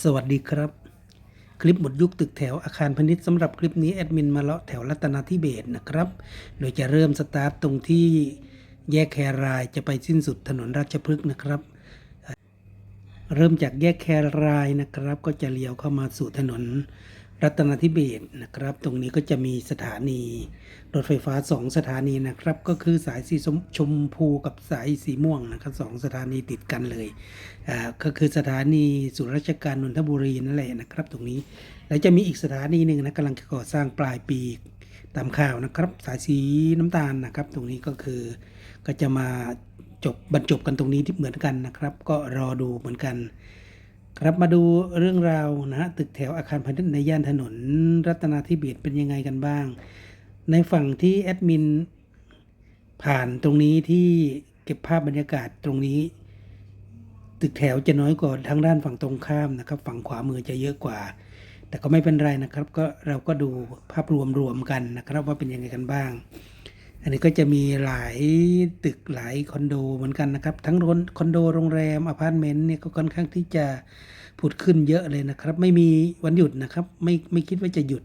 สวัสดีครับ คลิปหมดยุคตึกแถวอาคารพาณิชย์สำหรับคลิปนี้แอดมินมาเลาะแถวรัตนาธิเบศนะครับ โดยจะเริ่มสตาร์ทตรงที่แยกแครายจะไปสิ้นสุดถนนราชพฤกษ์นะครับ เริ่มจากแยกแครายนะครับ ก็จะเลี้ยวเข้ามาสู่ถนนรัตนาธิเบศนะครับ ตรงนี้ก็จะมีสถานี รถไฟฟ้าสองสถานีนะครับ ก็คือสายสีชมพูกับสายสีม่วงนะครับสองสถานีติดกันเลยอ่าก็คือสถานีศูนย์ราชการนนทบุรีนั่นแหละนะครับ ตรงนี้แล้วจะมีอีกสถานีหนึ่งนะกำลังก่อสร้างปลายปีตามข่าวนะครับ สายสีน้ำตาลนะครับ ตรงนี้ก็คือก็จะมา จบบรรจบกันตรงนี้ที่เหมือนกันนะครับ ก็รอดูเหมือนกัน ครับมาดูเรื่องราวนะฮะตึกแถวอาคารพาณิชย์ในย่านถนน รัตนาธิเบศเป็นยังไงกันบ้าง ในฝั่งที่แอดมินผ่านตรงนี้ที่เก็บภาพบรรยากาศตรงนี้ ตึกแถวจะน้อยกว่าทางด้านฝั่งตรงข้ามนะครับ ฝั่งขวามือจะเยอะกว่า แต่ก็ไม่เป็นไรนะครับ ก็เราก็ดูภาพรวมรวมกันนะครับ ว่าเป็นยังไงกันบ้าง อันนี้ก็จะมีหลายตึกหลายคอนโดเหมือนกันนะครับ ทั้งคอนโดโรงแรมอพาร์ตเมนต์เนี่ยก็ค่อนข้างที่จะผุดขึ้นเยอะเลยนะครับ ไม่มีวันหยุดนะครับ ไม่ไม่คิดว่าจะหยุด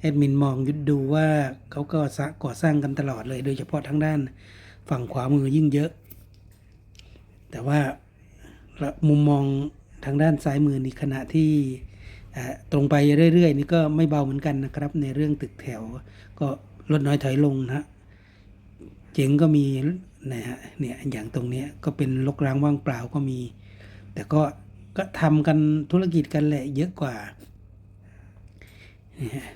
แอดมินมองดูว่าเขาก็สะก่อสร้างกันตลอดเลย โดยเฉพาะทางด้านฝั่งขวามือยิ่งเยอะ แต่ว่ามุมมองทางด้านซ้ายมือนี่ขณะที่ตรงไปเรื่อยๆ นี่ก็ไม่เบาเหมือนกันนะครับ ในเรื่องตึกแถวก็ลดน้อยถอยลงนะ เจ๋งก็มีนะฮะเนี่ยอย่างตรงเนี้ยก็เป็นลกร้างว่างเปล่าก็มี แต่ก็ก็ทำกันธุรกิจกันแหละเยอะกว่านะฮะ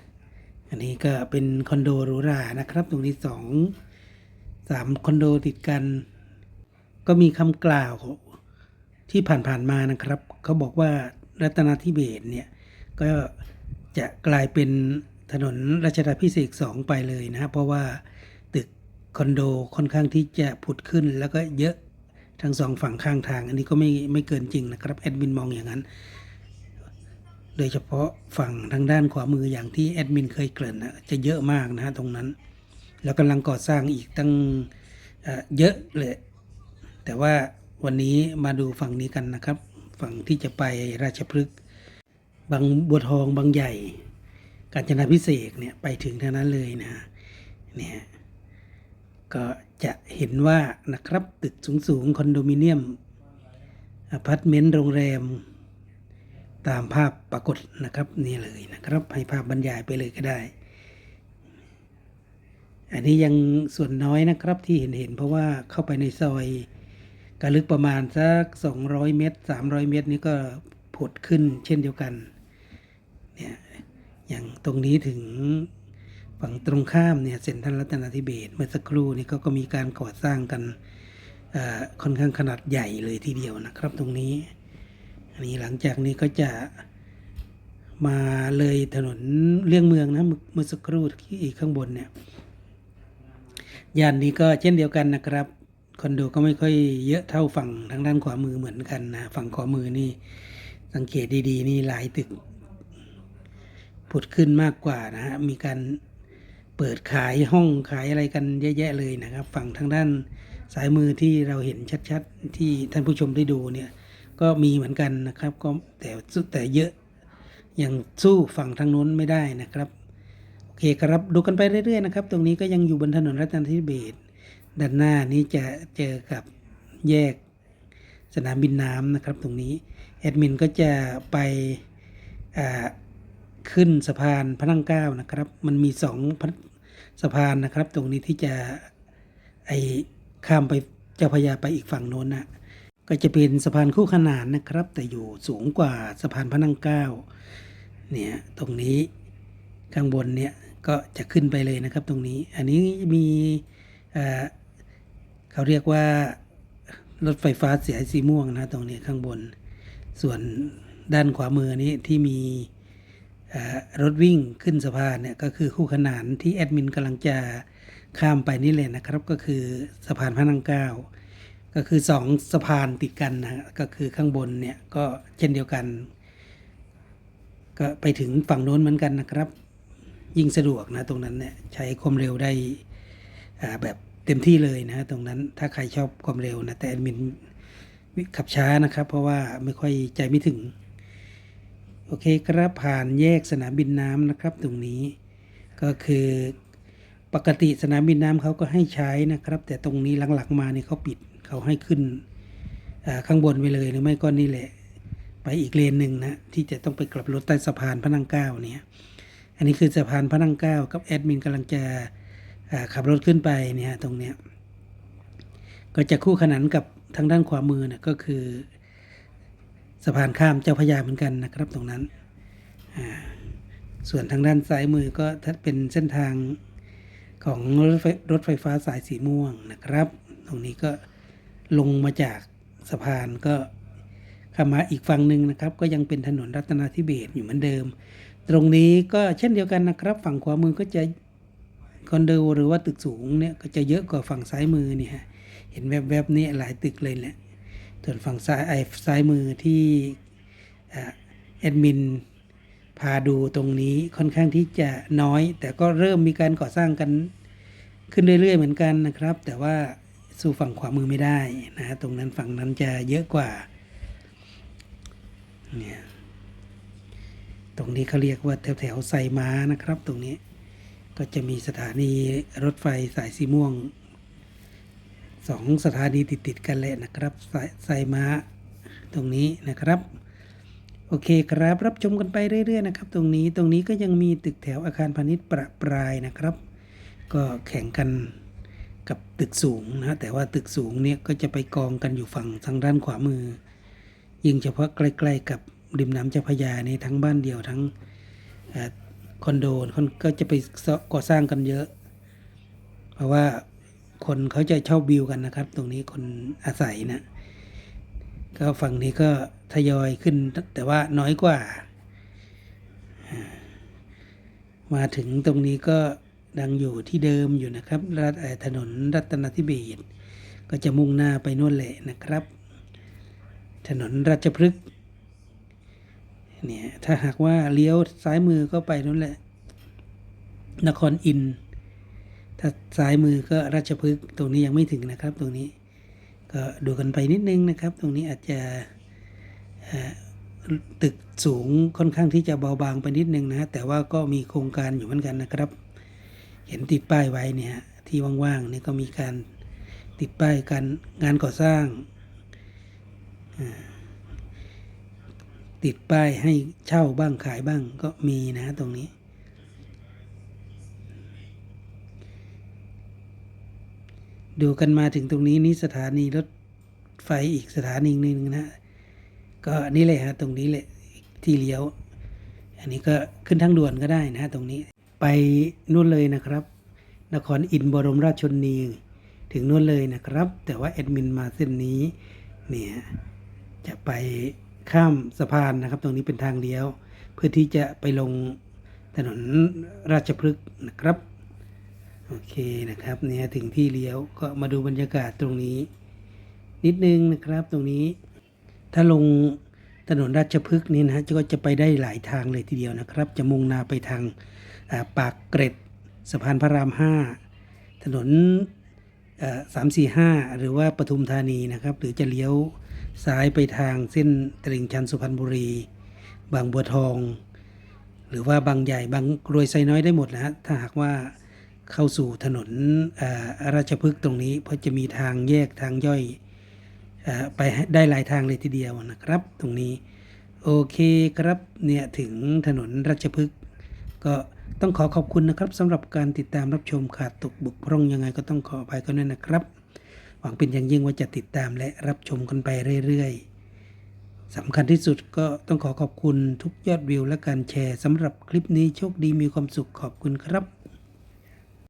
อันนี้ก็เป็นคอนโดหรูหรานะครับ ตรงนี้สองสามคอนโดติดกัน ก็มีคำกล่าวที่ผ่านๆมานะครับ เขาบอกว่ารัตนาธิเบศเนี่ย ก็จะกลายเป็นถนนรัชดาพิเศษสองไปเลยนะฮะเพราะว่า คอนโดค่อนข้างที่จะผุดขึ้นแล้วก็เยอะทั้งสองฝั่งข้างทาง อันนี้ก็ไม่ไม่เกินจริงนะครับแอดมินมองอย่างนั้น โดยเฉพาะฝั่งทางด้านขวามืออย่างที่แอดมินเคยเกริ่นนะจะเยอะมากนะฮะตรงนั้น แล้วกำลังก่อสร้างอีกตั้งเเยอะเลย แต่ว่าวันนี้มาดูฝั่งนี้กันนะครับ ฝั่งที่จะไปราชพฤกษ์บางบัวทองบางใหญ่ กาญจนาพิเศษเนี่ยไปถึงเท่านั้นเลยนะเนี่ย ก็จะเห็นว่านะครับตึกสูงๆคอนโดมิเนียมอพาร์ตเมนต์โรงแรม ตามภาพปรากฏนะครับนี่เลยนะครับ ให้ภาพบรรยายไปเลยก็ได้ อันนี้ยังส่วนน้อยนะครับที่เห็นเห็นเพราะว่าเข้าไปในซอยกระลึกประมาณสัก 200 เมตร 300 เมตรนี่ก็ผุดขึ้นเช่นเดียวกันเนี่ยอย่างตรงนี้ถึง ฝั่งตรงข้ามเนี่ยเซ็นทรัลรัตนาธิเบศเมื่อสักครู่นี้ก็ก็มีการก่อสร้างกันค่อนข้างขนาดใหญ่เลยทีเดียวนะครับ ตรงนี้ อันนี้หลังจากนี้ก็จะมาเลยถนนเลี่ยงเมืองนะเมื่อเมื่อสักครู่ที่ข้างบนเนี่ยย่านนี้ก็เช่นเดียวกันนะครับคอนโดก็ไม่ค่อยเยอะเท่าฝั่งทางด้านขวามือเหมือนกันนะฝั่งขวามือนี่สังเกตดีๆ นี่หลายตึกผุดขึ้นมากกว่านะฮะมีการ เปิดขายห้องขายอะไรกันเยอะแยะเลยนะครับ ฝั่งทางด้านซ้ายมือที่เราเห็นชัดๆ ที่ท่านผู้ชมได้ดูเนี่ยก็มีเหมือนกันนะครับก็แต่แต่เยอะยังสู้ฝั่งทางนู้นไม่ได้นะครับโอเคครับดูกันไปเรื่อยๆนะครับ ตรงนี้ก็ยังอยู่บนถนนรัตนทิเบศด้านหน้านี้จะเจอกับแยกสนามบินน้ำนะครับ ตรงนี้แอดมินก็จะไปอ่า ขึ้นสะพานพระนั่งเก้านะครับ มันมีสองสะพานนะครับ ตรงนี้ที่จะไอข้ามไปเจ้าพยาไปอีกฝั่งโน้นนะก็จะเป็นสะพานคู่ขนานนะครับ แต่อยู่สูงกว่าสะพานพระนั่งเก้าเนี่ยตรงนี้ข้างบนเนี่ยก็จะขึ้นไปเลยนะครับ ตรงนี้อันนี้มีเขาเรียกว่ารถไฟฟ้าสายสีม่วงนะตรงนี้ข้างบน ส่วนด้านขวามือนี้ที่มี รถวิ่งขึ้นสะพานเนี่ยก็คือคู่ขนานที่แอดมินกำลังจะข้ามไปนี่เลยนะครับ ก็คือสะพานพระนังเกล้าก็คือสองสะพานติดกันนะก็คือข้างบนเนี่ยก็เช่นเดียวกัน ก็ไปถึงฝั่งโน้นเหมือนกันนะครับ ยิ่งสะดวกนะตรงนั้นเนี่ยใช้ความเร็วได้แบบเต็มที่เลยนะตรงนั้นถ้าใครชอบความเร็วนะแต่แอดมินขับช้านะครับ เพราะว่าไม่ค่อยใจไม่ถึง โอเคครับผ่านแยกสนามบินน้ำนะครับตรงนี้ ก็คือปกติสนามบินน้ำเขาก็ให้ใช้นะครับ แต่ตรงนี้หลังๆมาเนี่ยเขาปิดเขาให้ขึ้นข้างบนไปเลยหรือไม่ก็นี่แหละ ไปอีกเลนหนึ่งนะที่จะต้องไปกลับรถใต้สะพานพระนั่งเก้าเนี่ยอันนี้คือสะพานพระนั่งเก้ากับแอดมินกำลังจะขับรถขึ้นไปเนี่ยตรงเนี้ยก็จะคู่ขนานกับทางด้านขวามือนะก็คือ สะพานข้ามเจ้าพระยาเหมือนกันนะครับตรงนั้น ส่วนทางด้านซ้ายมือก็ถ้าเป็นเส้นทางของรถไฟรถไฟฟ้าสายสีม่วงนะครับ ตรงนี้ก็ลงมาจากสะพานก็ข้ามาอีกฝั่งหนึ่งนะครับ ก็ยังเป็นถนนรัตนาธิเบศอยู่เหมือนเดิม ตรงนี้ก็เช่นเดียวกันนะครับ ฝั่งขวามือก็จะคอนโดหรือว่าตึกสูงเนี่ยก็จะเยอะกว่าฝั่งซ้ายมือเนี่ยฮะเห็นแวบๆนี้หลายตึกเลยแหละ ส่วนฝั่งซ้ายไอ้ซ้ายมือที่แอดมินพาดูตรงนี้ค่อนข้างที่จะน้อย แต่ก็เริ่มมีการก่อสร้างกันขึ้นเรื่อย ๆ เหมือนกันนะครับ แต่ว่าสู้ฝั่งขวามือไม่ได้นะตรงนั้นฝั่งนั้นจะเยอะกว่าเนี่ยตรงนี้เขาเรียกว่าแถวแถวๆไซม้านะครับ ตรงนี้ก็จะมีสถานีรถไฟสายสีม่วง สองสถานีติดติดกันเลยนะครับสายสายม้าตรงนี้นะครับ โอเคครับรับชมกันไปเรื่อย ๆ นะครับ ตรงนี้ตรงนี้ก็ยังมีตึกแถวอาคารพาณิชย์ประปรายนะครับ ก็แข่งกันกับตึกสูงนะแต่ว่าตึกสูงเนี่ยก็จะไปกองกันอยู่ฝั่งทางด้านขวามือ ยิ่งเฉพาะใกล้ ๆ กับริมน้ำเจ้าพยานี่ทั้งบ้านเดียวทั้งอคอนโดคนก็จะไปก่อสร้างกันเยอะ เพราะว่า คนเขาจะเช่าวิวกันนะครับ ตรงนี้คนอาศัยนะ ก็ฝั่งนี้ก็ทยอยขึ้นแต่ว่าน้อยกว่า มาถึงตรงนี้ก็ดังอยู่ที่เดิมอยู่นะครับรัฐถนนรัตนทิเบศก็จะมุ่งหน้าไปนู่นแหละนะครับ ถนนราชพฤกษ์เนี่ยถ้าหากว่าเลี้ยวซ้ายมือก็ไปนู่นแหละ นครอินทร์ ถ้าซ้ายมือก็ราชพฤกษ์ตรงนี้ยังไม่ถึงนะครับ ตรงนี้ก็ดูกันไปนิดนึงนะครับ ตรงนี้อาจจะตึกสูงค่อนข้างที่จะเบาบางไปนิดนึงนะแต่ว่าก็มีโครงการอยู่เหมือนกันนะครับ เห็นติดป้ายไว้เนี่ยที่ว่างๆนี่ก็มีการติดป้ายการงานก่อสร้าง ติดป้ายให้เช่าบ้างขายบ้างก็มีนะตรงนี้ ดูกันมาถึงตรงนี้นี่สถานีรถไฟอีกสถานีหนึ่งนะก็นี่เลยฮะตรงนี้แหละที่เลี้ยว อันนี้ก็ขึ้นทางด่วนก็ได้นะฮะตรงนี้ไปนู่นเลยนะครับ นครอินบรมราชชนนีถึงนู่นเลยนะครับ แต่ว่าแอดมินมาเส้นนี้เนี่ยจะไปข้ามสะพานนะครับ ตรงนี้เป็นทางเลี้ยว เพื่อที่จะไปลงถนนราชพฤกษ์นะครับ โอเคนะครับเนี่ยถึงที่เลี้ยวก็มาดูบรรยากาศตรงนี้ นิดนึงนะครับตรงนี้ ถ้าลงถนนราชพฤกษ์นี่นะฮะก็จะไปได้หลายทางเลยทีเดียวนะครับ จะมุ่งหน้าไปทางปากเกร็ดสะพานพระรามห้าถนนสามสี่ห้าหรือว่าปทุมธานีนะครับ หรือจะเลี้ยวซ้ายไปทางเส้นตลิ่งชันสุพรรณบุรี บางบัวทอง หรือว่าบางใหญ่บางกรวยไซน้อยได้หมดนะฮะถ้าหากว่า เข้าสู่ถนนอ่าราชพฤกษ์ตรงนี้ เพราะจะมีทางแยกทางย่อยอไปได้หลายทางเลยทีเดียวนะครับ ตรงนี้โอเคครับเนี่ยถึงถนนราชพฤกษ์ก็ต้องขอขอบคุณนะครับสำหรับการติดตามรับชมขาดตกบกพร่องยังไงก็ต้องขออภัยกันด้วยนะครับ หวังเป็นอย่างยิ่งว่าจะติดตามและรับชมกันไปเรื่อยๆสำคัญที่สุดก็ต้องขอขอบคุณทุกยอดวิวและการแชร์สำหรับคลิปนี้โชคดีมีความสุขขอบคุณครับ